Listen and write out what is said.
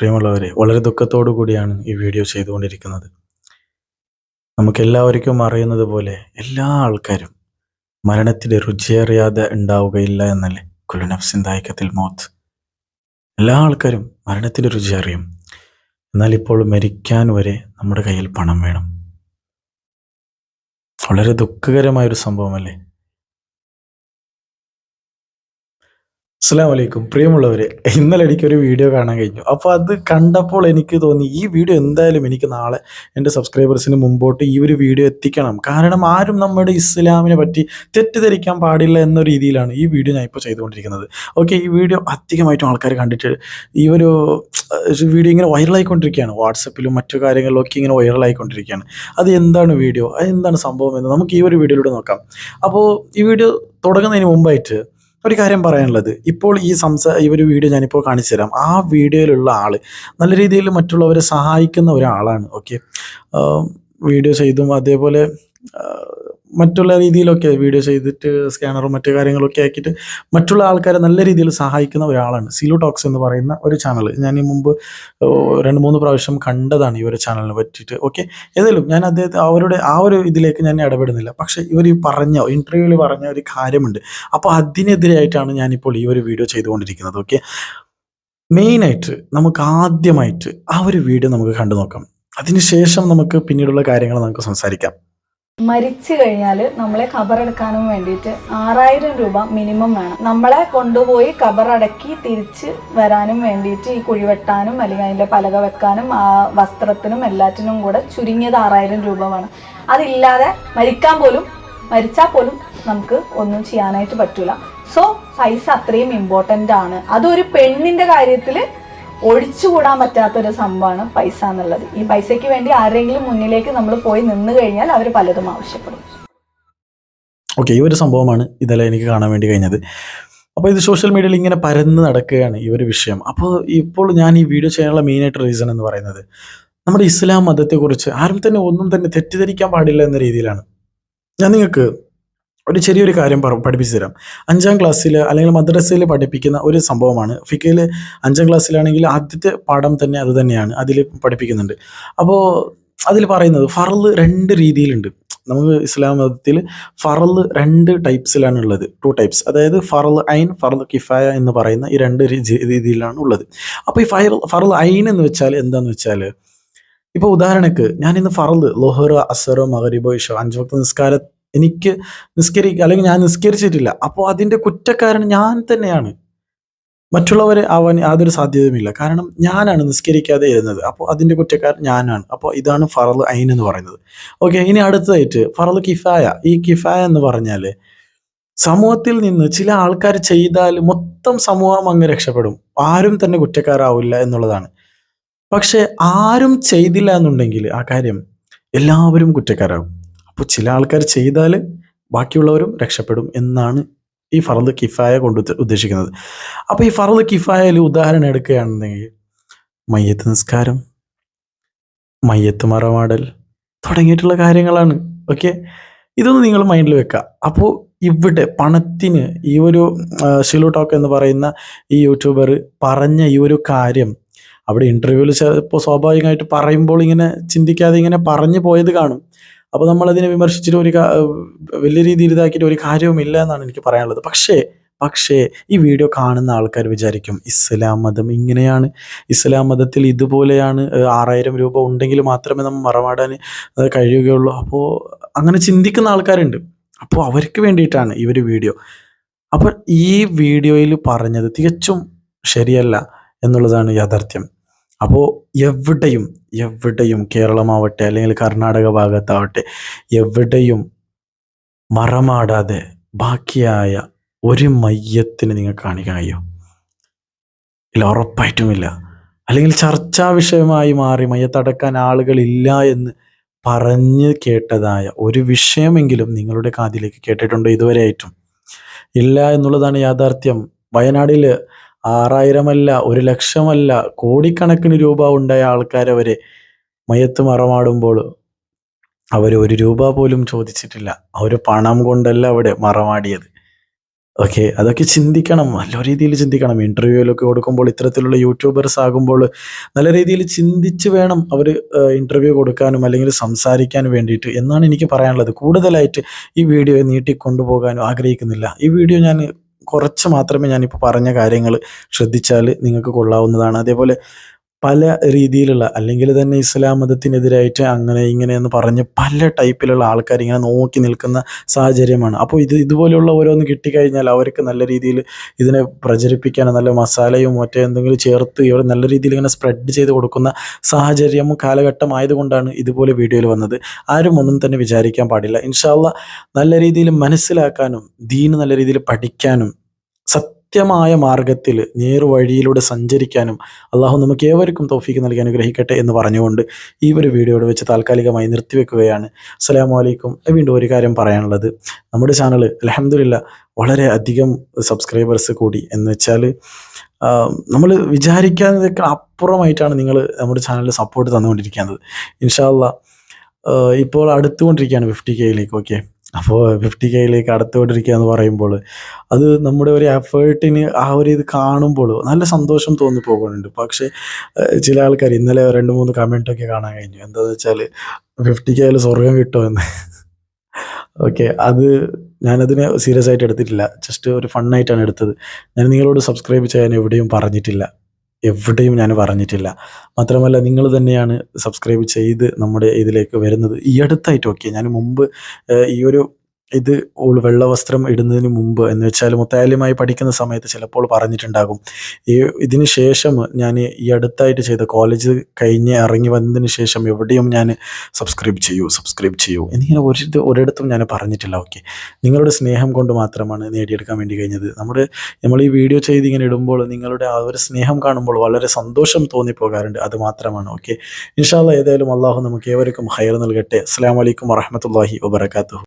പ്രിയമുള്ളവരെ വളരെ ദുഃഖത്തോടു കൂടിയാണ് ഈ വീഡിയോ ചെയ്തുകൊണ്ടിരിക്കുന്നത്. നമുക്കെല്ലാവർക്കും അറിയുന്നത് പോലെ എല്ലാ ആൾക്കാരും മരണത്തിന്റെ രുചിയറിയാതെ ഉണ്ടാവുകയില്ല എന്നല്ലേ? കുലനഫ്സിൻ നഫ്സിൻ ദായിക്കത്തിൽ മോത്ത്. എല്ലാ ആൾക്കാരും മരണത്തിന് രുചി അറിയും എന്നാൽ ഇപ്പോൾ മരിക്കാൻ വരെ നമ്മുടെ കയ്യിൽ പണം വേണം. വളരെ ദുഃഖകരമായൊരു സംഭവമല്ലേ? അസ്സാം വലൈക്കും പ്രിയമുള്ളവരെ ഇന്നലെ എനിക്കൊരു വീഡിയോ കാണാൻ കഴിഞ്ഞു. അപ്പോൾ അത് കണ്ടപ്പോൾ എനിക്ക് തോന്നി ഈ വീഡിയോ എന്തായാലും എനിക്ക് നാളെ എന്റെ സബ്സ്ക്രൈബേഴ്സിന് മുമ്പോട്ട് ഈ ഒരു വീഡിയോ എത്തിക്കണം. കാരണം ആരും നമ്മുടെ ഇസ്ലാമിനെ പറ്റി തെറ്റിദ്ധരിക്കാൻ പാടില്ല എന്ന രീതിയിലാണ് ഈ വീഡിയോ ഞാൻ ഇപ്പോൾ ചെയ്തുകൊണ്ടിരിക്കുന്നത്. ഓക്കെ ഈ വീഡിയോ അധികമായിട്ടും ആൾക്കാർ കണ്ടിട്ട് ഈ ഒരു വീഡിയോ ഇങ്ങനെ വൈറലായിക്കൊണ്ടിരിക്കുകയാണ്. വാട്സപ്പിലും മറ്റു കാര്യങ്ങളിലൊക്കെ ഇങ്ങനെ വൈറലായിക്കൊണ്ടിരിക്കുകയാണ്. അത് എന്താണ് വീഡിയോ? അത് എന്താണ് സംഭവം എന്ന് നമുക്ക് ഈ ഒരു വീഡിയോയിലൂടെ നോക്കാം. അപ്പോൾ ഈ വീഡിയോ തുടങ്ങുന്നതിന് മുമ്പായിട്ട് ഒരു കാര്യം പറയാനുള്ളത്. ഇപ്പോൾ ഈ സംസാ ഈ ഒരു വീഡിയോ ഞാനിപ്പോൾ കാണിച്ചു തരാം ആ വീഡിയോയിലുള്ള ആൾ നല്ല രീതിയിൽ മറ്റുള്ളവരെ സഹായിക്കുന്ന ഒരാളാണ് ഓക്കെ വീഡിയോ ചെയ്തും അതേപോലെ മറ്റുള്ള രീതിയിലൊക്കെ വീഡിയോ ചെയ്തിട്ട് സ്കാനറും മറ്റു കാര്യങ്ങളൊക്കെ ആക്കിയിട്ട് മറ്റുള്ള ആൾക്കാരെ നല്ല രീതിയിൽ സഹായിക്കുന്ന ഒരാളാണ്. സിലു ടോക്സ് എന്ന് പറയുന്ന ഒരു ചാനൽ ഞാൻ ഈ മുമ്പ് രണ്ട് മൂന്ന് പ്രാവശ്യം കണ്ടതാണ് ഈ ഒരു ചാനലിനെ പറ്റിയിട്ട്. ഓക്കെ ഏതായാലും ഞാൻ അദ്ദേഹത്തെ അവരുടെ ആ ഒരു ഇതിലേക്ക് ഞാൻ ഇടപെടുന്നില്ല. പക്ഷേ ഇവർ ഈ പറഞ്ഞ ഇന്റർവ്യൂവിൽ പറഞ്ഞ ഒരു കാര്യമുണ്ട്. അപ്പോൾ അതിനെതിരായിട്ടാണ് ഞാനിപ്പോൾ ഈ ഒരു വീഡിയോ ചെയ്തുകൊണ്ടിരിക്കുന്നത്. ഓക്കെ മെയിനായിട്ട് നമുക്ക് ആദ്യമായിട്ട് ആ ഒരു വീഡിയോ നമുക്ക് കണ്ടു നോക്കാം അതിനുശേഷം നമുക്ക് പിന്നീടുള്ള കാര്യങ്ങൾ നമുക്ക് സംസാരിക്കാം. മരിച്ചു കഴിഞ്ഞാൽ നമ്മളെ ഖബറടക്കാനും വേണ്ടിയിട്ട് ആറായിരം രൂപ മിനിമം വേണം. നമ്മളെ കൊണ്ടുപോയി ഖബറടക്കി തിരിച്ച് വരാനും വേണ്ടിയിട്ട് ഈ കുഴിവെട്ടാനും അല്ലെങ്കിൽ അതിന്റെ പലക വെക്കാനും ആ വസ്ത്രത്തിനും എല്ലാറ്റിനും കൂടെ ചുരുങ്ങിയത് ആറായിരം രൂപ വേണം. അതില്ലാതെ മരിക്കാൻ പോലും മരിച്ചാൽ പോലും നമുക്ക് ഒന്നും ചെയ്യാനായിട്ട് പറ്റില്ല സോ പൈസ അത്രയും ഇമ്പോർട്ടന്റ് ആണ്. അതൊരു പെണ്ണിന്റെ കാര്യത്തിൽ ഒഴിച്ചുകൂടാൻ പറ്റാത്തൊരു സംഭവമാണ് പൈസ എന്നുള്ളത്. ഈ പൈസയ്ക്ക് വേണ്ടി ആരെങ്കിലും മുന്നിലേക്ക് നമ്മൾ പോയി നിന്ന് കഴിഞ്ഞാൽ അവർ പലതും ആവശ്യപ്പെടും. ഓക്കെ ഈ ഒരു സംഭവമാണ് ഇതെല്ലാം എനിക്ക് കാണാൻ വേണ്ടി കഴിഞ്ഞത്. അപ്പോൾ ഇത് സോഷ്യൽ മീഡിയയിൽ ഇങ്ങനെ പരന്ന് നടക്കുകയാണ് ഈ ഒരു വിഷയം. അപ്പോൾ ഇപ്പോൾ ഞാൻ ഈ വീഡിയോ ചെയ്യാനുള്ള മെയിനായിട്ട് റീസൺ എന്ന് പറയുന്നത് നമ്മുടെ ഇസ്ലാം മതത്തെക്കുറിച്ച് ആരും തന്നെ ഒന്നും തന്നെ തെറ്റിദ്ധരിക്കാൻ പാടില്ല എന്ന രീതിയിലാണ്. ഞാൻ നിങ്ങൾക്ക് ഒരു ചെറിയൊരു കാര്യം പഠിപ്പിച്ചു തരാം. അഞ്ചാം ക്ലാസ്സിൽ അല്ലെങ്കിൽ മദ്രസയിൽ പഠിപ്പിക്കുന്ന ഒരു സംഭവമാണ്. ഫിക്കയിൽ അഞ്ചാം ക്ലാസ്സിലാണെങ്കിൽ ആദ്യത്തെ പാഠം തന്നെ അത് തന്നെയാണ്. അതിൽ പഠിപ്പിക്കുന്നുണ്ട്. അപ്പോൾ അതിൽ പറയുന്നത് ഫറൽ രണ്ട് രീതിയിലുണ്ട്. നമുക്ക് ഇസ്ലാം മതത്തിൽ ഫറൽ രണ്ട് ടൈപ്സിലാണ് ഉള്ളത്. ടു ടൈപ്സ് അതായത് ഫറൽ ഐൻ ഫറൽ കിഫായ എന്ന് പറയുന്ന ഈ രണ്ട് രീതിയിലാണ് ഉള്ളത്. അപ്പോൾ ഈ ഫയർ ഫറൽ ഐൻ എന്ന് വെച്ചാൽ എന്താന്ന് വെച്ചാൽ ഇപ്പോൾ ഉദാഹരണക്ക് ഞാൻ ഇന്ന് ഫറൽ ലൊഹറ അസറോ മകരിബോ ഇഷോ അഞ്ച് വക്ത നിസ്കാരം എനിക്ക് നിസ്കരിക്കുക അല്ലെങ്കിൽ ഞാൻ നിസ്കരിച്ചിട്ടില്ല. അപ്പോൾ അതിന്റെ കുറ്റക്കാരൻ ഞാൻ തന്നെയാണ്. മറ്റുള്ളവരെ ആവാൻ യാതൊരു സാധ്യതയുമില്ല. കാരണം ഞാനാണ് നിസ്കരിക്കാതെ ഇരുന്നത്. അപ്പോൾ അതിന്റെ കുറ്റക്കാരൻ ഞാനാണ്. അപ്പോൾ ഇതാണ് ഫറൽ ഐൻ എന്ന് പറയുന്നത്. ഓക്കെ ഇനി അടുത്തതായിട്ട് ഫറൽ കിഫായ. ഈ കിഫായ എന്ന് പറഞ്ഞാൽ സമൂഹത്തിൽ നിന്ന് ചില ആൾക്കാർ ചെയ്താൽ മൊത്തം സമൂഹം അങ്ങ് രക്ഷപ്പെടും. ആരും തന്നെ കുറ്റക്കാരാവില്ല എന്നുള്ളതാണ്. പക്ഷെ ആരും ചെയ്തില്ല എന്നുണ്ടെങ്കിൽ ആ കാര്യം എല്ലാവരും കുറ്റക്കാരാകും. അപ്പോൾ ചില ആൾക്കാർ ചെയ്താൽ ബാക്കിയുള്ളവരും രക്ഷപ്പെടും എന്നാണ് ഈ ഫറദ് കിഫായ കൊണ്ട് ഉദ്ദേശിക്കുന്നത്. അപ്പോൾ ഈ ഫറദ് കിഫായയിൽ ഉദാഹരണം എടുക്കുകയാണെന്നുണ്ടെങ്കിൽ മയ്യത്ത് നിസ്കാരം മയ്യത്ത് മറമാടൽ തുടങ്ങിയിട്ടുള്ള കാര്യങ്ങളാണ്. ഓക്കെ? ഇതൊന്ന് നിങ്ങൾ മൈൻഡിൽ വെക്കുക. അപ്പോൾ ഇവിടെ പണത്തിന് ഈ ഒരു ഷിലു ടോക്ക് എന്ന് പറയുന്ന ഈ യൂട്യൂബർ പറഞ്ഞ ഈ ഒരു കാര്യം അവിടെ ഇന്റർവ്യൂവിൽ ചിലപ്പോൾ സ്വാഭാവികമായിട്ട് പറയുമ്പോൾ ഇങ്ങനെ ചിന്തിക്കാതെ ഇങ്ങനെ പറഞ്ഞു പോയത് കാണും. അപ്പോൾ നമ്മളതിനെ വിമർശിച്ചിട്ട് ഒരു വലിയ രീതിയിൽ ഇതാക്കിയിട്ട് ഒരു കാര്യവുമില്ല എന്നാണ് എനിക്ക് പറയാനുള്ളത്. പക്ഷേ പക്ഷേ ഈ വീഡിയോ കാണുന്ന ആൾക്കാർ വിചാരിക്കും ഇസ്ലാം മതം ഇങ്ങനെയാണ്. ഇസ്ലാം മതത്തിൽ ഇതുപോലെയാണ് ആറായിരം രൂപ ഉണ്ടെങ്കിൽ മാത്രമേ നമ്മൾ മറമാടാൻ കഴിയുകയുള്ളൂ. അപ്പോൾ അങ്ങനെ ചിന്തിക്കുന്ന ആൾക്കാരുണ്ട്. അപ്പോൾ അവർക്ക് വേണ്ടിയിട്ടാണ് ഒരു വീഡിയോ. അപ്പോൾ ഈ വീഡിയോയിൽ പറഞ്ഞത് തികച്ചും ശരിയല്ല എന്നുള്ളതാണ് യാഥാർത്ഥ്യം. അപ്പോൾ എവിടെയും എവിടെയും കേരളമാവട്ടെ അല്ലെങ്കിൽ കർണാടക ഭാഗത്താവട്ടെ എവിടെയും മറമാടാതെ ബാക്കിയായ ഒരു മയ്യത്തിന് നിങ്ങൾ കാണിക്കാൻ ഇല്ല ഉറപ്പായിട്ടുമില്ല. അല്ലെങ്കിൽ ചർച്ചാ വിഷയമായി മാറി മയ്യത്തടക്കാൻ ആളുകളില്ല എന്ന് പറഞ്ഞ് കേട്ടതായ ഒരു വിഷയമെങ്കിലും നിങ്ങളുടെ കാതിലേക്ക് കേട്ടിട്ടുണ്ടോ ഇതുവരെയായിട്ടും? ഇല്ല എന്നുള്ളതാണ് യാഥാർത്ഥ്യം. വയനാടിൽ ആറായിരമല്ല ഒരു ലക്ഷമല്ല കോടിക്കണക്കിന് രൂപ ഉണ്ടായ ആൾക്കാരെ വരെ മയത്ത് മറമാടുമ്പോൾ അവർ ഒരു രൂപ പോലും ചോദിച്ചിട്ടില്ല. അവർ പണം കൊണ്ടല്ല അവിടെ മറമാടിയത്. ഓക്കെ അതൊക്കെ ചിന്തിക്കണം. നല്ല രീതിയിൽ ചിന്തിക്കണം. ഇന്റർവ്യൂവിലൊക്കെ കൊടുക്കുമ്പോൾ ഇത്തരത്തിലുള്ള യൂട്യൂബേഴ്സ് ആകുമ്പോൾ നല്ല രീതിയിൽ ചിന്തിച്ച് വേണം അവർ ഇന്റർവ്യൂ കൊടുക്കാനും അല്ലെങ്കിൽ സംസാരിക്കാനും വേണ്ടിയിട്ട് എന്നാണ് എനിക്ക് പറയാനുള്ളത്. കൂടുതലായിട്ട് ഈ വീഡിയോ നീട്ടിക്കൊണ്ടുപോകാനും ആഗ്രഹിക്കുന്നില്ല. ഈ വീഡിയോ ഞാൻ കുറച്ച് മാത്രമേ ഞാനിപ്പോൾ പറഞ്ഞ കാര്യങ്ങൾ ശ്രദ്ധിച്ചാൽ നിങ്ങൾക്ക് കൊള്ളാവുന്നതാണ്. അതേപോലെ പല രീതിയിലുള്ള അല്ലെങ്കിൽ തന്നെ ഇസ്ലാം മതത്തിനെതിരായിട്ട് അങ്ങനെ ഇങ്ങനെ എന്ന് പറഞ്ഞ് പല ടൈപ്പിലുള്ള ആൾക്കാർ ഇങ്ങനെ നോക്കി നിൽക്കുന്ന സാഹചര്യമാണ്. അപ്പോൾ ഇത് ഇതുപോലെയുള്ള ഓരോന്ന് കിട്ടിക്കഴിഞ്ഞാൽ അവർക്ക് നല്ല രീതിയിൽ ഇതിനെ പ്രചരിപ്പിക്കാൻ നല്ല മസാലയും മറ്റേ എന്തെങ്കിലും ചേർത്ത് ഇവർ നല്ല രീതിയിൽ ഇങ്ങനെ സ്പ്രെഡ് ചെയ്ത് കൊടുക്കുന്ന സാഹചര്യം കാലഘട്ടം ആയതുകൊണ്ടാണ് ഇതുപോലെ വീഡിയോയിൽ വന്നത്. ആരും ഒന്നും തന്നെ വിചാരിക്കാൻ പാടില്ല. ഇൻഷാല്ല നല്ല രീതിയിൽ മനസ്സിലാക്കാനും ദീന് നല്ല രീതിയിൽ പഠിക്കാനും സത്യമായ മാർഗത്തിൽ നേർവഴിയിലൂടെ സഞ്ചരിക്കാനും അള്ളാഹു നമുക്ക് ഏവർക്കും തോഫീക്ക് നൽകി അനുഗ്രഹിക്കട്ടെ എന്ന് പറഞ്ഞുകൊണ്ട് ഈ ഒരു വീഡിയോയുടെ വെച്ച് താൽക്കാലികമായി നിർത്തിവെക്കുകയാണ്. അസ്സലാമു വലൈക്കും വീണ്ടും ഒരു കാര്യം പറയാനുള്ളത്. നമ്മുടെ ചാനൽ അലഹമില്ല വളരെ അധികം സബ്സ്ക്രൈബേഴ്സ് കൂടി. എന്ന് വെച്ചാൽ നമ്മൾ വിചാരിക്കാതൊക്കെ അപ്പുറമായിട്ടാണ് നിങ്ങൾ നമ്മുടെ ചാനലിൽ സപ്പോർട്ട് തന്നുകൊണ്ടിരിക്കുന്നത്. ഇൻഷാല്ല ഇപ്പോൾ അടുത്തുകൊണ്ടിരിക്കുകയാണ് ഫിഫ്റ്റി കെയിലേക്ക് ഓക്കെ അപ്പോൾ ഫിഫ്റ്റി കെയിലേക്ക് അടുത്തുകൊണ്ടിരിക്കുക എന്ന് പറയുമ്പോൾ അത് നമ്മുടെ ഒരു എഫേർട്ടിന് ആ ഒരു ഇത് കാണുമ്പോൾ നല്ല സന്തോഷം തോന്നി പോകുന്നുണ്ട് പക്ഷേ ചില ആൾക്കാർ ഇന്നലെ രണ്ട് മൂന്ന് കമന്റൊക്കെ കാണാൻ കഴിഞ്ഞു. എന്താണെന്ന് വെച്ചാൽ ഫിഫ്റ്റി കെയിൽ സ്വർഗം കിട്ടുമെന്ന് ഓക്കെ അത് ഞാനതിനെ സീരിയസ് ആയിട്ട് എടുത്തിട്ടില്ല. ജസ്റ്റ് ഒരു ഫണ്ണായിട്ടാണ് എടുത്തത്. ഞാൻ നിങ്ങളോട് സബ്സ്ക്രൈബ് ചെയ്യാൻ എവിടെയും പറഞ്ഞിട്ടില്ല. എവിടെയും ഞാൻ പറഞ്ഞിട്ടില്ല. മാത്രമല്ല നിങ്ങൾ തന്നെയാണ് സബ്സ്ക്രൈബ് ചെയ്ത് നമ്മുടെ ഇതിലേക്ക് വരുന്നത്. ഈ അടുത്തായിട്ട് ഓക്കെ ഞാൻ മുമ്പ് ഈ ഒരു ഇത് ഓൾ വെള്ള വസ്ത്രം ഇടുന്നതിന് മുമ്പ് എന്ന് വെച്ചാൽ മുത്തായാലുമായി പഠിക്കുന്ന സമയത്ത് ചിലപ്പോൾ പറഞ്ഞിട്ടുണ്ടാകും. ഈ ഇതിന് ശേഷം ഞാൻ ഈ അടുത്തായിട്ട് ചെയ്ത കോളേജ് കഴിഞ്ഞ് ഇറങ്ങി വന്നതിന് ശേഷം എവിടെയും ഞാൻ സബ്സ്ക്രൈബ് ചെയ്യൂ സബ്സ്ക്രൈബ് ചെയ്യൂ എന്നിങ്ങനെ ഒരു ഒരിടത്തും ഞാൻ പറഞ്ഞിട്ടില്ല ഓക്കെ നിങ്ങളുടെ സ്നേഹം കൊണ്ട് മാത്രമാണ് നേടിയെടുക്കാൻ വേണ്ടി കഴിഞ്ഞത്. നമ്മുടെ നമ്മൾ ഈ വീഡിയോ ചെയ്ത് ഇങ്ങനെ ഇടുമ്പോൾ നിങ്ങളുടെ ആ ഒരു സ്നേഹം കാണുമ്പോൾ വളരെ സന്തോഷം തോന്നിപ്പോകാറുണ്ട്. അത് മാത്രമാണ് ഓക്കെ ഇൻഷാല്ല ഏതായാലും അള്ളാഹു നമുക്ക് ഏവർക്കും ഹയർ നൽകട്ടെ. അസ്സാം വലൈക്കും വറഹമത്തല്ലാഹി വബർക്കാത്തു